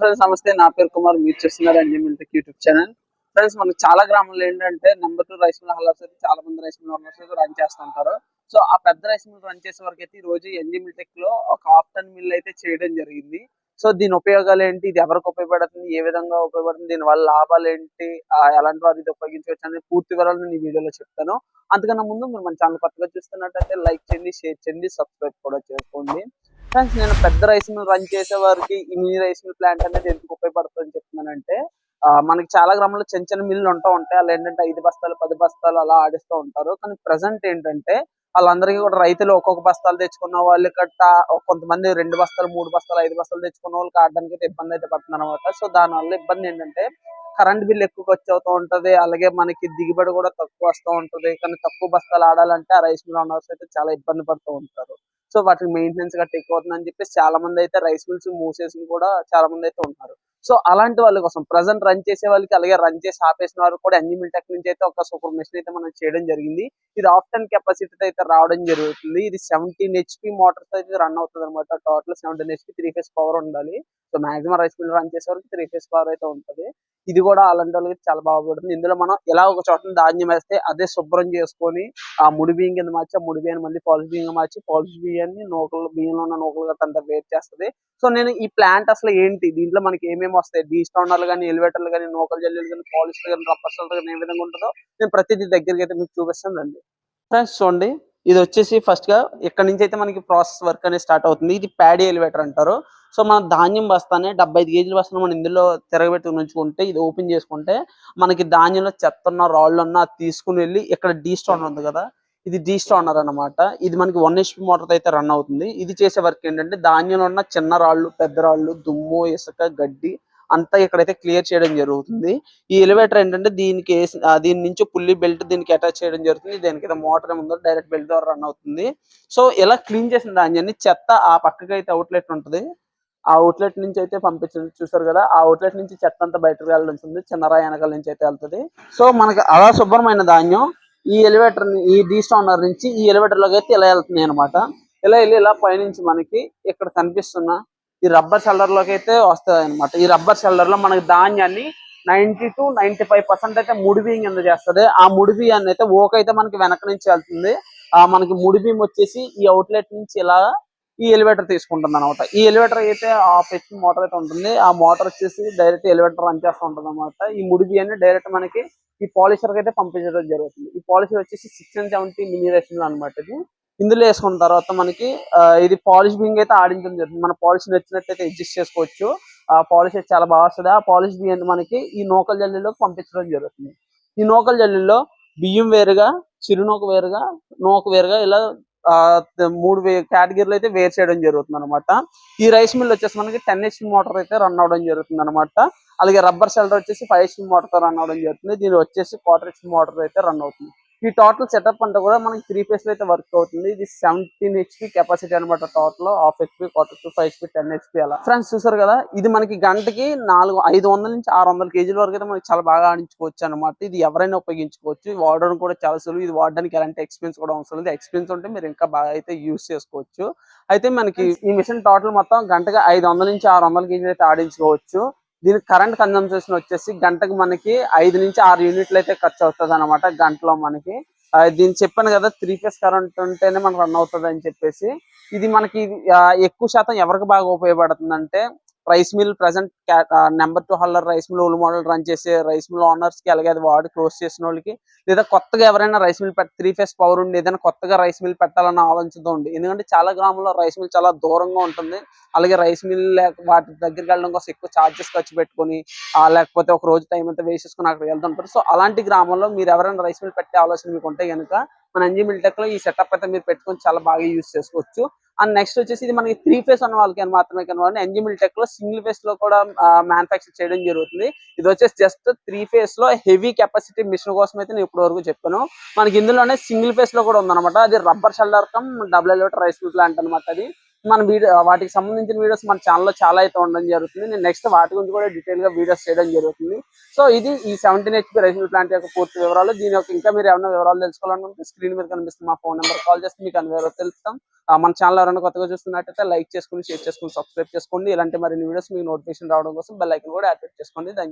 Friends నమస్తే. నా పేరు కుమార్. మీరు చూస్తున్నారు మిల్టెక్ యూట్యూబ్ ఛానల్. ఫ్రెండ్స్ మనకి చాలా గ్రామాల్లో ఏంటంటే number two rice mill hullers అయితే చాలా మంది రైస్ మిల్ హల్లర్స్ అయితే రన్ చేస్తుంటారు. సో ఆ పెద్ద రైస్ మిల్ రన్ చేసే వరకు అయితే ఈ రోజు ఎన్జీ మిల్టెక్లో ఒక ఆఫ్టర్న్ మిల్ అయితే చేయడం జరిగింది. సో దీని ఉపయోగాలు ఏంటి? ఇది ఎవరికి ఉపయోగపడుతుంది? ఏ విధంగా ఉపయోగపడుతుంది? దీని వల్ల లాభాలు ఏంటి? ఎలాంటి వారు ఇది ఉపయోగించవచ్చు అనేది పూర్తి వివరాలు నేను ఈ వీడియోలో చెప్తాను. అంతకన్నా ముందు మీరు మన ఛానల్ కొత్తగా చూస్తున్నట్టయితే లైక్ చేయండి షేర్ చేయండి సబ్స్క్రైబ్ కూడా చేసుకోండి. ఫ్రెండ్స్ నేను పెద్ద రైస్ మిల్ రన్ చేసే వారికి ఈ మినీ రైస్ మిల్ ప్లాంట్ అనేది ఎందుకు ఉపయోగపడుతుందని చెప్తున్నానంటే ఆ, మనకి చాలా గ్రామాల్లో చిన్న చిన్న మిల్లు ఉంటూ ఉంటాయి. అలా ఏంటంటే ఐదు బస్తాలు పది బస్తాలు అలా ఆడిస్తూ ఉంటారు. కానీ ప్రజెంట్ ఏంటంటే వాళ్ళందరికీ కూడా రైతులు ఒక్కొక్క బస్తాలు తెచ్చుకున్న వాళ్ళు కట్ట కొంతమంది రెండు బస్తాలు మూడు బస్తాలు ఐదు బస్తాలు తెచ్చుకున్న వాళ్ళకి ఆడడానికి అయితే ఇబ్బంది అయితే పడుతుందన్నమాట సో దాని వల్ల ఇబ్బంది ఏంటంటే కరెంట్ బిల్ ఎక్కువ ఖర్చు అవుతూ ఉంటది. అలాగే మనకి దిగుబడి కూడా తక్కువ వస్తూ ఉంటది. కానీ తక్కువ బస్తాలు ఆడాలంటే ఆ రైస్ మిల్ ఓనర్స్ అయితే చాలా ఇబ్బంది పడుతూ ఉంటారు. సో వాటికి మెయింటెనెన్స్ గట్ట ఎక్కువ అవుతుందని చెప్పేసి చాలా మంది అయితే రైస్ మిల్స్ మూసేసి కూడా చాలా మంది అయితే ఉంటారు సో అలాంటి వాళ్ళ కోసం ప్రజెంట్ రన్ చేసే వాళ్ళకి అలాగే రన్ చేసి ఆపేసిన వారు కూడా ఎన్జిమిల్ టెక్ నుంచి అయితే ఒక సూపర్ మెషిన్ అయితే మనం చేయడం జరిగింది. ఇది ఆఫ్ టెన్ కెపాసిటీ అయితే రావడం జరుగుతుంది. ఇది సెవెంటీన్ హెచ్పి మోటార్స్ అయితే రన్ అవుతుంది అనమాట total seventeen HP three phase power ఉండాలి. So maximum rice mill run చేసే వరకు త్రీ ఫేస్ పవర్ అయితే ఉంటుంది. ఇది కూడా అలాంటి వాళ్ళకి చాలా బాగుపడుతుంది. ఇందులో మనం ఎలా ఒక చోట ధాన్యం వేస్తే అదే శుభ్రం చేసుకొని ఆ ముడి బియ్యం కింద మార్చి ఆ ముడి బియ్యాన్ని మళ్ళీ పాలిష్ బియ్యంగా మార్చి పాలిష్ బియ్యాన్ని నూకలు బియ్యంలో ఉన్న నూకలు గట్రా అంతా వేరు చేస్తుంది. సో నేను ఈ ప్లాంట్ అసలు ఏంటి? దీంట్లో మనకి ఏమేమి వస్తాయి? డీ స్టౌనర్లు కానీ ఎలివేటర్లు కానీ నూకలు జల్లీలు కానీ పాలిష్లు కానీ రబ్బర్ కానీ ఏ విధంగా ఉంటుందో నేను ప్రతిదీ దగ్గరికి అయితే మీకు చూపిస్తాను రండి. ఫ్రెండ్స్ చూడండి. ఇది వచ్చేసి ఫస్ట్గా ఇక్కడ నుంచి అయితే మనకి ప్రాసెస్ వర్క్ అనేది స్టార్ట్ అవుతుంది? ఇది ప్యాడీ ఎలివేటర్ అంటారు. సో మనం ధాన్యం బస్తానే డెబ్బై ఐదు కేజీలు బస్తాను మనం ఇందులో తిరగబెట్టి ఉంచుకుంటే ఇది ఓపెన్ చేసుకుంటే మనకి ధాన్యంలో చెత్త ఉన్న రాళ్ళు ఉన్న తీసుకుని వెళ్ళి ఇక్కడ డీ స్టోనర్ ఉంది కదా ఇది డీ స్టోనర్ అన్నమాట. ఇది మనకి వన్ హెచ్పి మోటార్ అయితే రన్ అవుతుంది. ఇది చేసే వర్క్ ఏంటంటే ధాన్యంలో ఉన్న చిన్న రాళ్ళు పెద్ద రాళ్ళు దుమ్ము ఇసుక గడ్డి అంతా ఇక్కడైతే క్లియర్ చేయడం జరుగుతుంది. ఈ ఎలివేటర్ ఏంటంటే దీనికి దీని నుంచి పుల్లి బెల్ట్ దీనికి అటాచ్ చేయడం జరుగుతుంది. దీనికి మోటార్ ఏముందో డైరెక్ట్ బెల్ట్ ద్వారా రన్ అవుతుంది. సో ఇలా క్లీన్ చేసిన ధాన్యాన్ని చెత్త ఆ పక్కకి అయితే అవుట్లెట్ ఉంటుంది. ఆ అవుట్లెట్ నుంచి అయితే పంపించింది. చూసారు కదా ఆ అవుట్లెట్ నుంచి చెత్త అంతా బయటకు వెళ్ళాల్సింది చిన్నరాయి వెనకాల నుంచి అయితే వెళ్తుంది. సో మనకి అలా శుభ్రమైన ధాన్యం ఈ ఎలివేటర్ ఈ డీ స్టోనర్ నుంచి ఈ ఎలివేటర్లోకి అయితే ఇలా వెళ్తున్నాయి అనమాట ఇలా వెళ్ళి ఇలా పైనుంచి మనకి ఇక్కడ కనిపిస్తున్న ఈ రబ్బర్ షెల్డర్లోకి అయితే వస్తుంది అనమాట ఈ రబ్బర్ షెల్డర్లో మనకి ధాన్యాన్ని ninety to ninety five percent అయితే ముడి బియ్యం కింద చేస్తుంది. ఆ ముడి బియ్యాన్ని అయితే ఓకైతే మనకి వెనక నుంచి వెళ్తుంది. ఆ మనకి ముడి బియ్యం వచ్చేసి ఈ అవుట్లెట్ నుంచి ఇలా ఈ ఎలివేటర్ తీసుకుంటుంది అనమాట ఈ ఎలివేటర్ అయితే ఆ హెచ్ మోటార్ అయితే ఉంటుంది. ఆ మోటార్ వచ్చేసి డైరెక్ట్ ఎలివేటర్ రన్ చేస్తూ ఉంటుంది అనమాట ఈ ముడి అని డైరెక్ట్ మనకి ఈ పాలిషర్ అయితే పంపించడం జరుగుతుంది. ఈ పాలిషర్ వచ్చేసి సిక్స్ అండ్ సెవెంటీ మినిరేషన్ అనమాట ఇది. ఇందులో వేసుకున్న తర్వాత మనకి ఇది పాలిష్ బింగ్ అయితే ఆడించడం జరుగుతుంది. మన పాలిష్ నచ్చినట్టయితే అడ్జస్ట్ చేసుకోవచ్చు. ఆ పాలిష్ చాలా బాగా వస్తుంది. ఆ పాలిష్ బియ్యాన్ని మనకి ఈ నూకల జల్లీలోకి పంపించడం జరుగుతుంది. ఈ నూకల జల్లీలో బియ్యం వేరుగా చిరునూక వేరుగా నూక వేరుగా ఇలా మూడు కేటగిరీలు అయితే వేరు చేయడం జరుగుతుంది అనమాట ఈ రైస్ మిల్ వచ్చేసి మనకి టెన్ హెచ్పి మోటార్ అయితే రన్ అవడం జరుగుతుంది అనమాట అలాగే రబ్బర్ షెల్టర్ వచ్చేసి ఫైవ్ హెచ్పి మోటార్ రన్ అవడం జరుగుతుంది. దీని వచ్చేసి క్వార్టర్ హెచ్పి మోటార్ అయితే రన్ అవుతుంది. ఈ టోటల్ సెటప్ అంతా కూడా మనకి త్రీ ఫేస్లో అయితే వర్క్ అవుతుంది. ఇది సెవెంటీన్ హెచ్పి కెపాసిటీ అనమాట total half HP quarter to five HP ten HP అలా. ఫ్రెండ్స్ చూసారు కదా? ఇది మనకి గంటకి నాలుగు ఐదు వందల నుంచి ఆరు వందల కేజీల వరకు అయితే మనకి చాలా బాగా ఆడించుకోవచ్చు అనమాట ఇది ఎవరైనా ఉపయోగించుకోవచ్చు. వాడడం కూడా చాలా సులువు. ఇది వాడడానికి ఎలాంటి ఎక్స్పీరియన్స్ కూడా అవసరం లేదు. ఎక్స్పీరియన్స్ ఉంటే మీరు ఇంకా బాగా అయితే యూస్ చేసుకోవచ్చు. అయితే మనకి ఈ మిషన్ టోటల్ మొత్తం గంటకి ఐదు వందల నుంచి ఆరు వందల కేజీలు అయితే ఆడించుకోవచ్చు. దీనికి కరెంట్ కన్జంప్షన్ వచ్చేసి గంటకి మనకి ఐదు నుంచి ఆరు యూనిట్లు అయితే ఖర్చు అవుతుంది అనమాట గంటలో మనకి. దీన్ని చెప్పాను కదా త్రీ ఫేస్ కరెంట్ ఉంటేనే మనకు రన్ అవుతుంది అని చెప్పేసి. ఇది మనకి ఆ, ఎక్కువ శాతం ఎవరికి బాగా ఉపయోగపడుతుంది అంటే rice mill present number two huller rice mill old model run చేసే రైస్ మిల్ ఓనర్స్కి అలాగే అది వాడి క్లోజ్ చేసిన వాళ్ళకి లేదా కొత్తగా ఎవరైనా రైస్ మిల్ పెట్ త్రీ ఫేస్ పవర్ ఉండి ఏదైనా కొత్తగా రైస్ మిల్ పెట్టాలని ఆలోచనతో ఎందుకంటే చాలా గ్రామంలో రైస్ మిల్ చాలా దూరంగా ఉంటుంది. అలాగే రైస్ మిల్ లేక వాటి దగ్గరికి వెళ్ళడం కోసం ఎక్కువ ఛార్జెస్ ఖర్చు పెట్టుకొని లేకపోతే ఒక రోజు టైం అంతా వేసేసుకుని అక్కడికి వెళ్తుంటారు. సో అలాంటి గ్రామంలో మీరు ఎవరైనా రైస్ మిల్ పెట్టే ఆలోచన మీకు ఉంటే కనుక మన అంజీ మిల్టెక్లో ఈ సెటప్ అయితే మీరు పెట్టుకొని చాలా బాగా యూస్ చేసుకోవచ్చు. అండ్ నెక్స్ట్ వచ్చేసి ఇది మనకి త్రీ ఫేస్ ఉన్న వాళ్ళకి మాత్రమే కనుక ఎన్జీ మిల్టెక్లో సింగిల్ ఫేస్లో కూడా మ్యానుఫాక్చర్ చేయడం జరుగుతుంది. ఇది వచ్చేసి జస్ట్ త్రీ ఫేస్లో హెవీ కెపాసిటీ మిషన్ కోసం అయితే నేను ఇప్పటి వరకు చెప్పాను. మనకి ఇందులోనే సింగిల్ ఫేస్లో కూడా ఉందన్నమాట. అది rubber sheller cum double elevator rice mill plant అనమాట అది. మన వీడియో వాటికి సంబంధించిన వీడియోస్ మన ఛానల్లో చాలా అయితే ఉండడం జరుగుతుంది. నేను నెక్స్ట్ వాటి గురించి కూడా డీటెయిల్గా వీడియోస్ చేయడం జరుగుతుంది. సో ఇది ఈ సెవెంటీన్ హెచ్పి రైస్ ప్లాంట్ యొక్క పూర్తి వివరాలు. దీని యొక్క ఇంకా మీరు ఏమైనా వివరాలు తెలుసుకోవాలనుకుంటే స్క్రీన్ మీద కనిపిస్తుంది మా ఫోన్ నెంబర్ కాల్ చేస్తే మీకు అన్ని వివరాలు తెలుస్తాం. మన ఛానల్ ఎవరైనా కొత్తగా చూస్తున్నట్టయితే లైక్ చేసుకుని షేర్ చేసుకుని సబ్స్క్రైబ్ చేసుకోండి. ఇలాంటి మరిన్ని వీడియోస్ మీకు నోటిఫికేషన్ రావడం కోసం బెల్ ఐకన్ కూడా యాక్టివేట్ చేసుకోండి. థ్యాంక్